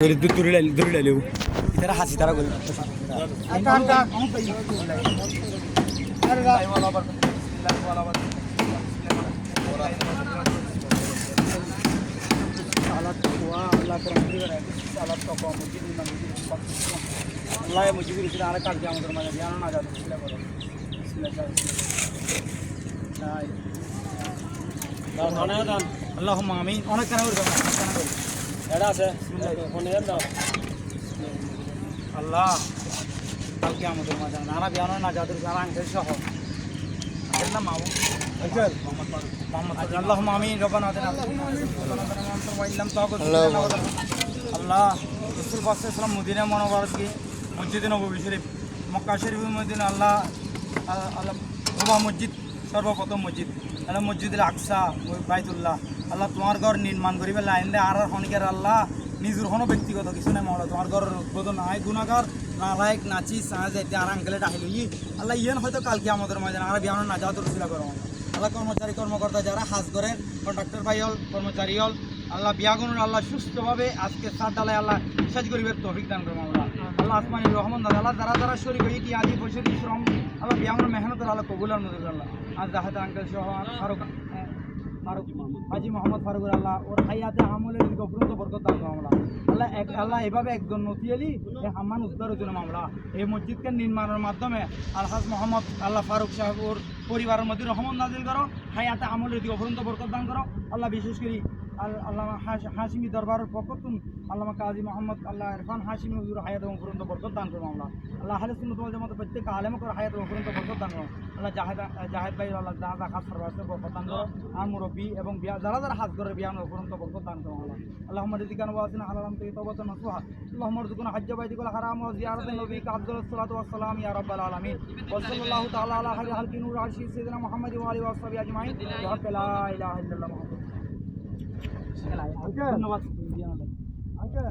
ধরে ধরে লাইলে ধরে হাসি তারা করে বলো বিসমিল্লাহ আল্লাহ অনেক কেন করবে আল্লাহ কালকে আমাদের মাঝে নানা বিয়ানো না যাদের আঙ্কেল সহ। আঙ্কেল না মামু? আল্লাহ আল্লাহ রসুল পাসাম মদিনা মনোবারকি মসজিদ নবী শরীফ মক্কা শরীফ মদিনা আল্লাহ আল্লাহ মসজিদ সর্বপ্রথম মসজিদ। আল্লাহ মসজিদুল আকসা বাইতুল্লাহ। আল্লাহ তোমার ঘর নির্মাণ করিবে লাইন দে আর হনিকের আল্লাহ। নিজের কোনো ব্যক্তিগত, কিছু নাই মহলা তোমার ঘরের উদ্বোধন নাই গুণাগার না লায়ক নাচি সাঁ যাইতে আর আঙ্কেলে ডাহিল ই আল্লাহ ইয়েন হয়তো কালকে আমাদের মাঝে আর বিয়ানো না যাওয়া রসিলা করো আল্লাহ কর্মচারী, কর্মকর্তা যারা হাজ করেন কন্ট্রাক্টর ভাই হল, কর্মচারী হল, আল্লাহ বিয়াগুন আল্লাহ সুস্থভাবে আজকে সাত ডালায় আল্লাহ সাজ করিবে তৌফিক দান করব আল্লাহ আসমানি রহমান দাদা আল্লাহ যারা যারা শরীর হয়ে কি আদি বসে শ্রম আল্লাহ বিয়াগুন মেহনত আল্লাহ কবুল আর মধ্যে আল্লাহ। আঙ্কেল সহ ফারুক হ্যাঁ, ফারুক হাজি মোহাম্মদ আল্লাহ ওর হাইয়াতে আমলের বরকত আল্লাহ এক আল্লাহ এভাবে একজন নথিয়ালি হাম্মান উদ্ধার মামলা। এই মসজিদকে নির্মাণের মাধ্যমে আলহাজ মোহাম্মদ আল্লাহ ফারুক সাহেব ওর পরিবারের মধ্যে রহমত নাজিল করো হায়াতে আমলের দিকে অপরন্ত বরকত দান করো। আল্লাহ বিশেষ করে আল্লামা হাসিমি দরবারের পক্ষতুন আল্লামা কাজী মোহাম্মদ আল্লাহ ইরফান হাসিমি হুজুর হায়াত এবং ফুরন্ত বরকত দান করুন আল্লাহ। আল্লাহ হালে সুন্নতমাল জামাত প্রত্যেক আলেমকর হায়াত এবং ফুরন্ত বরকত দান করুন। আল্লাহ জাহেদ জাহেদ ভাই আল্লাহ জাহাজ আকাশ সর্বাস্তে বরকত দান করুন। আর মুরব্বী এবং বিয়া যারা যারা হাজ করে বিয়ান ফুরন্ত বরকত দান করুন আল্লাহ। আল্লাহ রিজিকান ওয়াসিন তুই তো তবাত নসুহা আল্লাহ মরজুকুন হাজ্জা বাইদিকুল হারাম ওয়া জিয়ারাত নবী কাবদুল সালাতু ওয়া সালাম ইয়া রাব্বাল আলামিন। ওয়া সাল্লাল্লাহু তাআলা আলা খাইরি হালকি নূর আরশি সাইয়্যিদিনা মুহাম্মদ ওয়া আলিহি ওয়া সাহবিহি আজমাইন। ওয়া লা ইলাহা ইল্লাল্লাহ মুহাম্মদ। ধন্যবাদ আঙ্কেল